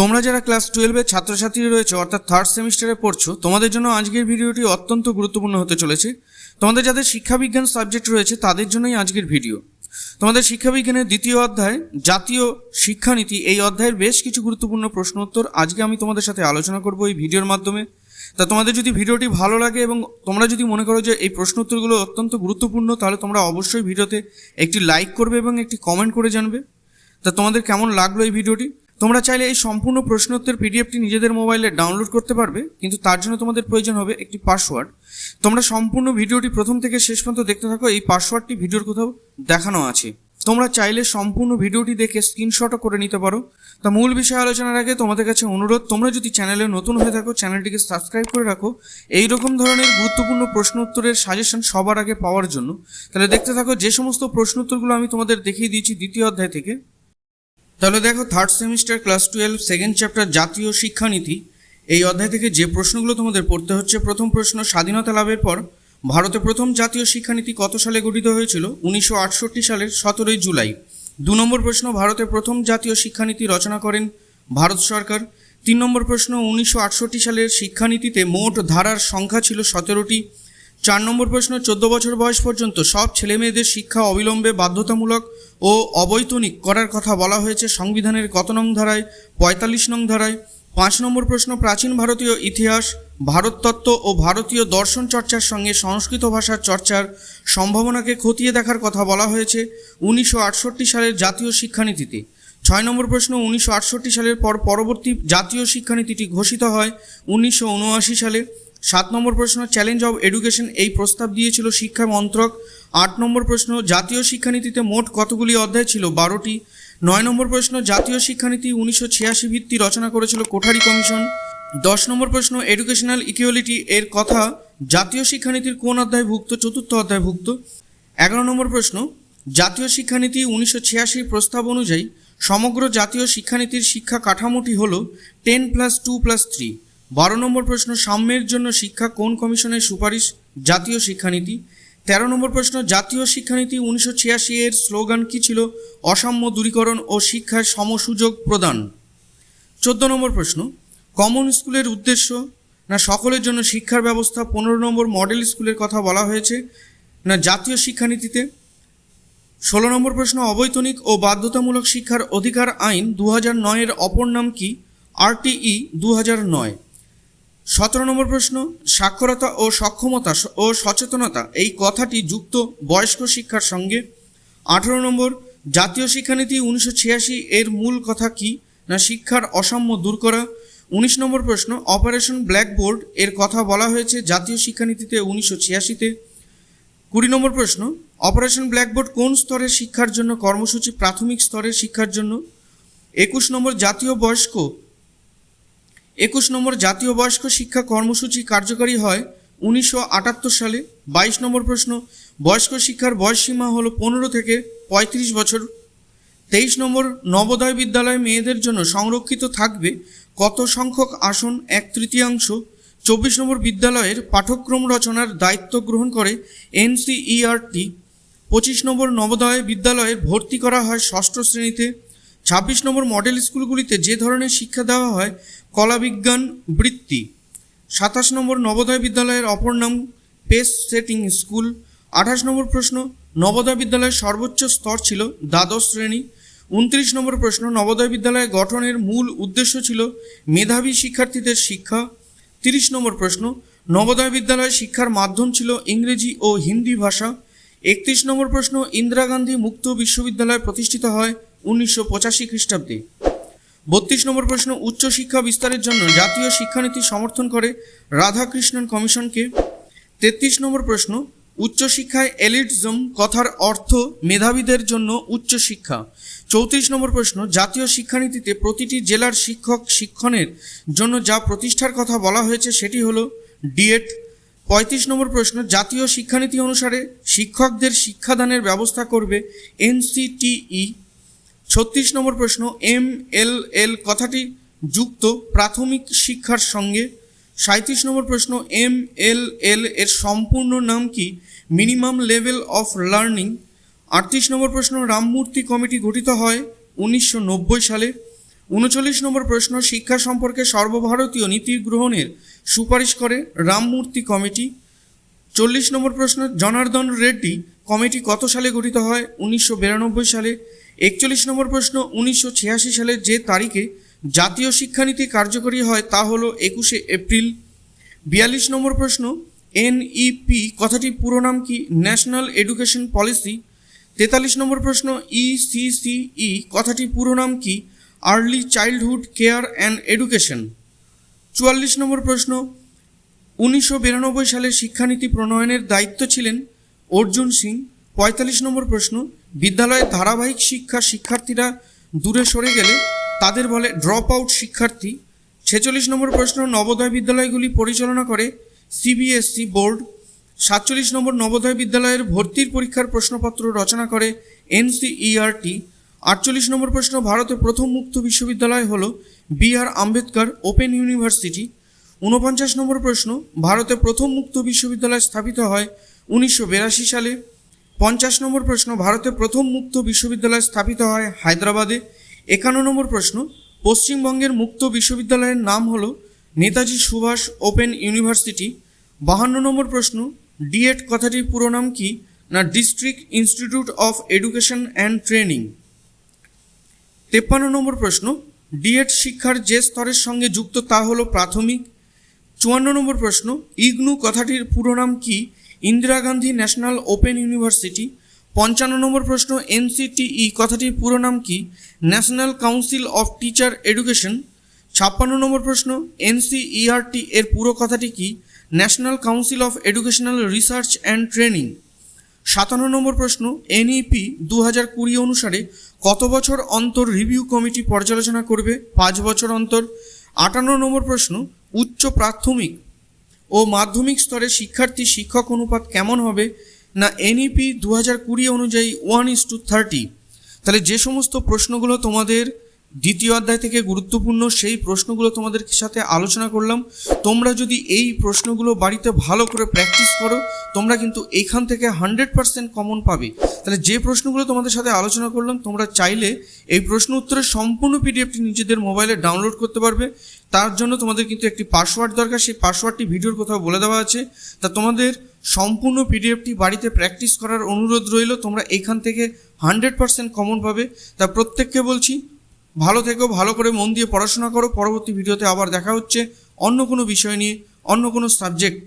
তোমরা যারা ক্লাস টুয়েলভের ছাত্রছাত্রী রয়েছে, অর্থাৎ থার্ড সেমিস্টারে পড়ছো, তোমাদের জন্য আজকের ভিডিওটি অত্যন্ত গুরুত্বপূর্ণ হতে চলেছে। তোমাদের যাদের শিক্ষাবিজ্ঞান সাবজেক্ট রয়েছে, তাদের জন্যই আজকের ভিডিও। তোমাদের শিক্ষাবিজ্ঞানের দ্বিতীয় অধ্যায়, জাতীয় শিক্ষানীতি, এই অধ্যায়ের বেশ কিছু গুরুত্বপূর্ণ প্রশ্ন উত্তর আজকে আমি তোমাদের সাথে আলোচনা করব এই ভিডিওর মাধ্যমে। তা তোমাদের যদি ভিডিওটি ভালো লাগে এবং তোমরা যদি মনে করো যে এই প্রশ্ন উত্তরগুলো অত্যন্ত গুরুত্বপূর্ণ, তাহলে তোমরা অবশ্যই ভিডিওতে একটি লাইক করবে এবং একটি কমেন্ট করে জানবে। তা তোমাদের কেমন লাগল এই ভিডিওটি? তোমরা চাইলে এই সম্পূর্ণ প্রশ্নোত্তর পিডিএফটি নিজেদের মোবাইলে ডাউনলোড করতে পারবে, কিন্তু তার জন্য তোমাদের প্রয়োজন হবে একটি পাসওয়ার্ড। তোমরা সম্পূর্ণ ভিডিওটি প্রথম থেকে শেষ পর্যন্ত দেখতে থাকো, এই পাসওয়ার্ডটি ভিডিওর কোথাও দেখানো আছে। তোমরা চাইলে সম্পূর্ণ ভিডিওটি দেখে স্ক্রিনশটও করে নিতে পারো। তা মূল বিষয় আলোচনার আগে তোমাদের কাছে অনুরোধ, তোমরা যদি চ্যানেলে নতুন হয়ে থাকো, চ্যানেলটিকে সাবস্ক্রাইব করে রাখো। এই রকম ধরনের গুরুত্বপূর্ণ প্রশ্ন উত্তরের সাজেশন সবার আগে পাওয়ার জন্য, তাহলে দেখতে থাকো যে সমস্ত প্রশ্ন উত্তরগুলো আমি তোমাদের দেখিয়ে দিয়েছি দ্বিতীয় অধ্যায় থেকে। তাহলে দেখো third semester class twelve second chapter জাতীয় শিক্ষানীতি। এই অধ্যায় থেকে যে প্রশ্নগুলো তোমাদের পড়তে হচ্ছে, প্রথম প্রশ্ন, স্বাধীনতা লাভের পর ভারতে প্রথম জাতীয় শিক্ষানীতি কত সালে গঠিত হয়েছিল? উনিশশো আটষট্টি সালের সতেরোই জুলাই। দু নম্বর প্রশ্ন, ভারতে প্রথম জাতীয় শিক্ষানীতি রচনা করেন ভারত সরকার। তিন নম্বর প্রশ্ন, উনিশশো আটষট্টি সালের শিক্ষানীতিতে মোট ধারার সংখ্যা ছিল সতেরোটি। চার নম্বর প্রশ্ন, চোদ্দ বছর বয়স পর্যন্ত সব ছেলেমেয়েদের শিক্ষা অবিলম্বে বাধ্যতামূলক ও অবৈতনিক করার কথা বলা হয়েছে সংবিধানের কত নং ধারায়, পঁয়তাল্লিশ নং ধারায়। পাঁচ নম্বর প্রশ্ন, প্রাচীন ভারতীয় ইতিহাস ভারততত্ত্ব ও ভারতীয় দর্শন চর্চার সঙ্গে সংস্কৃত ভাষার চর্চার সম্ভাবনাকে খতিয়ে দেখার কথা বলা হয়েছে উনিশশো আটষট্টি সালের জাতীয় শিক্ষানীতিতে। ছয় নম্বর প্রশ্ন, উনিশশো আটষট্টি সালের পর পরবর্তী জাতীয় শিক্ষানীতিটি ঘোষিত হয় উনিশশো উনআশি সালে। সাত নম্বর প্রশ্ন চ্যালেঞ্জ অব এডুকেশন এই প্রস্তাব দিয়েছিল শিক্ষা মন্ত্রক। আট নম্বর প্রশ্ন, জাতীয় শিক্ষানীতিতে মোট কতগুলি অধ্যায় ছিল? বারোটি। নয় নম্বর প্রশ্ন, জাতীয় শিক্ষানীতি উনিশশো ছিয়াশি ভিত্তি রচনা করেছিল কোঠারি কমিশন। দশ নম্বর প্রশ্ন এডুকেশনাল ইকুয়ালিটি এর কথা, জাতীয় শিক্ষানীতির কোন অধ্যায়ভুক্ত? চতুর্থ অধ্যায়ভুক্ত। এগারো নম্বর প্রশ্ন, জাতীয় শিক্ষানীতি উনিশশো ছিয়াশির প্রস্তাব অনুযায়ী সমগ্র জাতীয় শিক্ষানীতির শিক্ষা কাঠামোটি হল ten plus two plus three. বারো নম্বর প্রশ্ন, সাম্যের জন্য শিক্ষা কোন কমিশনের সুপারিশ? জাতীয় শিক্ষানীতি। তেরো নম্বর প্রশ্ন, জাতীয় শিক্ষানীতি উনিশশো ছিয়াশি এর স্লোগান কী ছিল? অসাম্য দূরীকরণ ও শিক্ষার সমসুযোগ প্রদান। চোদ্দ নম্বর প্রশ্ন, কমন স্কুলের উদ্দেশ্য? না, সকলের জন্য শিক্ষার ব্যবস্থা? পনেরো নম্বর মডেল স্কুলের কথা বলা হয়েছে। না, জাতীয় শিক্ষানীতিতে? ষোলো নম্বর প্রশ্ন, অবৈতনিক ও বাধ্যতামূলক শিক্ষার অধিকার আইন দু হাজার নয়ের অপর নাম কি? আরটিই দু হাজার নয়। সতেরো নম্বর প্রশ্ন, সাক্ষরতা ও সক্ষমতা ও সচেতনতা, এই কথাটি যুক্ত বয়স্ক শিক্ষার সঙ্গে। আঠেরো নম্বর, জাতীয় শিক্ষানীতি উনিশশো ছিয়াশি এর মূল কথা কি না শিক্ষার অসাম্য দূর করা? উনিশ নম্বর প্রশ্ন, অপারেশন ব্ল্যাকবোর্ড এর কথা বলা হয়েছে জাতীয় শিক্ষানীতিতে উনিশশো ছিয়াশিতে। কুড়ি নম্বর প্রশ্ন, অপারেশন ব্ল্যাকবোর্ড কোন স্তরের শিক্ষার জন্য কর্মসূচি প্রাথমিক স্তরের শিক্ষার জন্য? একুশ নম্বর, জাতীয় বয়স্ক একুশ নম্বর জাতীয় বয়স্ক শিক্ষা কর্মসূচি কার্যকারী হয় উনিশশো আটাত্তর সালে। বাইশ নম্বর প্রশ্ন, বয়স্ক শিক্ষার বয়সসীমা হলো পনেরো থেকে পঁয়ত্রিশ বছর। তেইশ নম্বর, নবোদয় বিদ্যালয় মেয়েদের জন্য সংরক্ষিত থাকবে কত সংখ্যক আসন এক তৃতীয়াংশ? চব্বিশ নম্বর বিদ্যালয়ের পাঠ্যক্রম রচনার দায়িত্ব গ্রহণ করে এনসিইআরটি। পঁচিশ নম্বর নবোদয় বিদ্যালয়ে ভর্তি করা হয় ষষ্ঠ শ্রেণীতে। ছাব্বিশ নম্বর মডেল স্কুলগুলিতে যে ধরনের শিক্ষা দেওয়া হয়, কলাবিজ্ঞান, বৃত্তি। সাতাশ নম্বর নবোদয় বিদ্যালয়ের অপর নাম পেস সেটিং স্কুল। আঠাশ নম্বর প্রশ্ন, নবোদয় বিদ্যালয়ের সর্বোচ্চ স্তর ছিল দ্বাদশ শ্রেণি। উনত্রিশ নম্বর প্রশ্ন, নবোদয় বিদ্যালয় গঠনের মূল উদ্দেশ্য ছিল মেধাবী শিক্ষার্থীদের শিক্ষা। তিরিশ নম্বর প্রশ্ন, নবোদয় বিদ্যালয় শিক্ষার মাধ্যম ছিল ইংরেজি ও হিন্দি ভাষা। একত্রিশ নম্বর প্রশ্ন, ইন্দিরা গান্ধী মুক্ত বিশ্ববিদ্যালয় প্রতিষ্ঠিত হয় উনিশশো পঁচাশি খ্রিস্টাব্দে। বত্রিশ নম্বর প্রশ্ন উচ্চশিক্ষা বিস্তারের জন্য জাতীয় শিক্ষানীতি সমর্থন করে রাধাকৃষ্ণন কমিশনকে। তেত্রিশ নম্বর প্রশ্ন উচ্চশিক্ষায় এলিটজম কথার অর্থ মেধাবীদের জন্য উচ্চশিক্ষা চৌত্রিশ নম্বর প্রশ্ন, জাতীয় শিক্ষানীতিতে প্রতিটি জেলার শিক্ষক শিক্ষণের জন্য যা প্রতিষ্ঠার কথা বলা হয়েছে সেটি হলো ডিএড। পঁয়ত্রিশ নম্বর প্রশ্ন, জাতীয় শিক্ষানীতি অনুসারে শিক্ষকদের শিক্ষাদানের ব্যবস্থা করবে এনসিটিই। ছত্রিশ নম্বর প্রশ্ন, এম এল এল কথাটি যুক্ত প্রাথমিক শিক্ষার সঙ্গে। সাঁত্রিশ নম্বর প্রশ্ন, এম এল এল এর সম্পূর্ণ নাম কি? Minimum level of learning. আটত্রিশ নম্বর প্রশ্ন, রামমূর্তি কমিটি গঠিত হয় উনিশশো নব্বই সালে। উনচল্লিশ নম্বর প্রশ্ন, শিক্ষা সম্পর্কে সর্বভারতীয় নীতি গ্রহণের সুপারিশ করে রামমূর্তি কমিটি। চল্লিশ নম্বর প্রশ্ন, জনার্দন রেড্ডি কমিটি কত সালে গঠিত হয়? উনিশশো বিরানব্বই সালে। একচল্লিশ নম্বর প্রশ্ন, উনিশশো ছিয়াশি সালে যে তারিখে জাতীয় শিক্ষানীতি কার্যকরী হয় তা হল একুশে এপ্রিল। বিয়াল্লিশ নম্বর প্রশ্ন, এনইপি কথাটি পুরো নাম কি? National Education Policy. তেতাল্লিশ নম্বর প্রশ্ন ইসিসিই কথাটি পুরো নাম কি? Early childhood care and education. চুয়াল্লিশ নম্বর প্রশ্ন, উনিশশো বিরানব্বই সালে শিক্ষানীতি প্রণয়নের দায়িত্ব ছিলেন অর্জুন সিং। পঁয়তাল্লিশ নম্বর প্রশ্ন বিদ্যালয়ে ধারাবাহিক শিক্ষা শিক্ষার্থীরা দূরে সরে গেলে তাদের বলে ড্রপ আউট শিক্ষার্থী। ছেচল্লিশ নম্বর প্রশ্ন, নবোদয় বিদ্যালয়গুলি পরিচালনা করে সিবিএসসি বোর্ড। সাতচল্লিশ নম্বর, নবোদয় বিদ্যালয়ের ভর্তির পরীক্ষার প্রশ্নপত্র রচনা করে এনসিইআরটি আটচল্লিশ নম্বর প্রশ্ন, ভারতের প্রথম মুক্ত বিশ্ববিদ্যালয় হল B R Ambedkar Open University. ঊনপঞ্চাশ নম্বর প্রশ্ন ভারতে প্রথম মুক্ত বিশ্ববিদ্যালয় স্থাপিত হয় উনিশশো বিরাশি সালে। পঞ্চাশ নম্বর প্রশ্ন ভারতে প্রথম মুক্ত বিশ্ববিদ্যালয় স্থাপিত হয় হায়দ্রাবাদে। একান্ন নম্বর প্রশ্ন, পশ্চিমবঙ্গের মুক্ত বিশ্ববিদ্যালয়ের নাম হল নেতাজি সুভাষ ওপেন ইউনিভার্সিটি। বাহান্ন নম্বর প্রশ্ন, ডিএড কথাটির পুরো নাম কি না District Institute of Education and Training? তেপ্পান্ন নম্বর প্রশ্ন, ডিএড শিক্ষার যে স্তরের সঙ্গে যুক্ত তা হলো প্রাথমিক। চুয়ান্ন নম্বর প্রশ্ন, ইগনু কথাটির পুরো নাম কি Indira Gandhi National Open University. পঞ্চান্ন নম্বর প্রশ্ন, এনসিটিই, কথাটির পুরো নাম কি? National Council of Teacher Education. ছাপ্পান্ন নম্বর প্রশ্ন, এনসিইআরটি এর পুরো কথাটি কি? National Council of Educational Research and Training. সাতান্ন নম্বর প্রশ্ন, এনইপি দু হাজার কুড়ি অনুসারে কত বছর অন্তর রিভিউ কমিটি পর্যালোচনা করবে? পাঁচ বছর অন্তর। আটান্ন নম্বর প্রশ্ন, উচ্চ প্রাথমিক ও মাধ্যমিক স্তরে শিক্ষার্থী শিক্ষক অনুপাত কেমন হবে? না এনইপি দু হাজার কুড়ি অনুযায়ী ওয়ান ইস টু থার্টি তাহলে যে সমস্ত প্রশ্নগুলো তোমাদের দ্বিতীয় অধ্যায় থেকে গুরুত্বপূর্ণ সেই প্রশ্নগুলো তোমাদের সাথে আলোচনা করলাম। তোমরা যদি এই প্রশ্নগুলো বাড়িতে ভালো করে প্র্যাকটিস করো, তোমরা কিন্তু এইখান থেকে হান্ড্রেড পার্সেন্ট কমন পাবে। তাহলে যে প্রশ্নগুলো তোমাদের সাথে আলোচনা করলাম, তোমরা চাইলে এই প্রশ্ন উত্তরের সম্পূর্ণ পিডিএফটি নিজেদের মোবাইলে ডাউনলোড করতে পারবে। তার জন্য তোমাদের কিন্তু একটি পাসওয়ার্ড দরকার। সেই পাসওয়ার্ডটি ভিডিওর কোথাও বলে দেওয়া আছে। তা তোমাদের সম্পূর্ণ পিডিএফটি বাড়িতে প্র্যাকটিস করার অনুরোধ রইল। তোমরা এইখান থেকে হান্ড্রেড পার্সেন্ট কমন পাবে। তা প্রত্যেককে বলছি ভালো থেকো, ভালো করে মন দিয়ে পড়াশোনা করো। পরবর্তী ভিডিওতে আবার দেখা হচ্ছে অন্য কোনো বিষয় নিয়ে, অন্য কোনো সাবজেক্ট